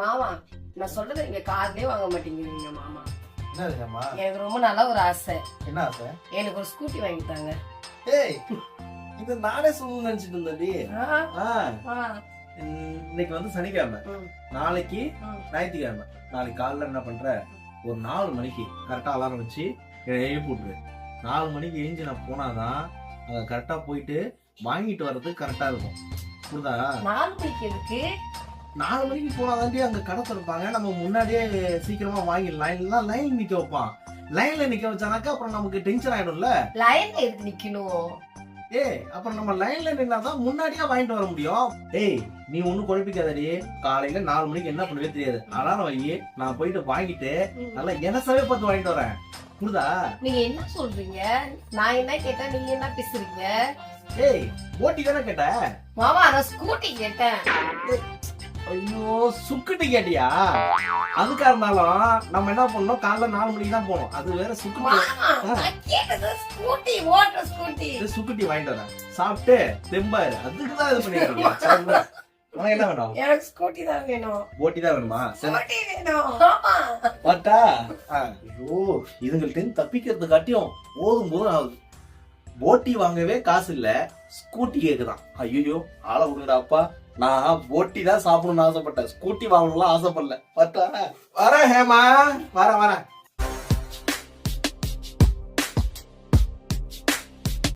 மாமா நான் சொல்றது நீங்க காதலே வாங்க மாட்டேங்கிறீங்க மாமா. எனக்கு ரொம்ப நல்ல ஒரு ஆசை. என்ன ஆசை? எனக்கு ஒரு ஸ்கூட்டி வாங்கி தாங்க ஏய் இது நானே சொல்லணும்னு நினைச்சிட்டு இருந்தேன்டி. இன்னைக்கு வந்து சனிக்கிழமை. நாளைக்கு. ஞாயிற்றுக்கிழமை. நாளைக்கு காலைல என்ன பண்ற? ஒரு நாலு மணிக்கு கரெக்டா அலாரம் வச்சு என்னை எழுப்பி விட்டுரு நாலு மணிக்கு எழுந்து நான் போனாதான் அங்க கரெக்டா போயிட்டு வாங்கிட்டு வர்றதுக்கு கரெக்டா இருக்கும். புரியுதா? நாலு மணிக்கு எதுக்கு? நாலு மணிக்கு போனாதாண்டி அங்க கடை திறப்பாங்க. நம்ம முன்னாடியே சீக்கிரமா வாங்கிடலாம். இல்லைன்னா லைன் நிக்க வைப்பான். லைன்ல நிக்க வச்சானாக்கா அப்புறம் நமக்கு டென்ஷன் ஆயிடும்ல? லைன்ல எதுக்கு நிக்கணும்? ஏய் அப்புறம் நம்ம லைன்ல நின்னாதான் முன்னாடியே வாங்கிட்டு வர முடியும். ஏய் நீ ஒண்ணும் குழப்பிக்காதடி. காலையில நாலு மணிக்கு என்ன பண்ணுவே தெரியாது. அலாரம் வை நான் போயிட்டு வாங்கிட்டு நல்லா எனசவே பார்த்து வாங்கிட்டு வரேன். புரியுதா? நீங்க என்ன சொல்றீங்க? நான் என்ன கேட்டா நீங்க என்ன பேசுறீங்க? ஏய் ஓட்டி தானே கேட்ட மாமா நான் ஸ்கூட்டி கேட்டேன். ஐயோ சுக்குட்டி கேட்டியா? அதுக்கா இருந்தாலும் நம்ம என்ன பண்ணோம் காலைல நாலு மணிக்கு தான் போனோம் அது வேற சுக்குட்டி சுக்குட்டி வாங்கிட்டு வரேன். சாப்பிட்டு தெம்பாரு. அதுக்கு தான் இது பண்ணிட்டு. உனக்கு என்ன வேணும்? எனக்கு ஸ்கூட்டி தான் வேணும். ஓட்டி தான் வேணுமா? ஸ்கூட்டி வேணும். ஆமா. வாட்டா ஐயோ இதுங்கள்ட்ட தப்பிக்கிறது காட்டியும் போதும் போதும் ஆகுது போட்டி வாங்கவே காசு இல்ல. ஸ்கூட்டி கேக்குதான். ஐயோ ஆளை விடுங்கடா அப்பா நான் போட்டி தான் சாப்பிடணும்னு ஆசைப்பட்டேன். ஸ்கூட்டி வாங்கணும்லாம் ஆசைப்படல. பட் வரேன் ஹேமா. வரேன் வரேன்.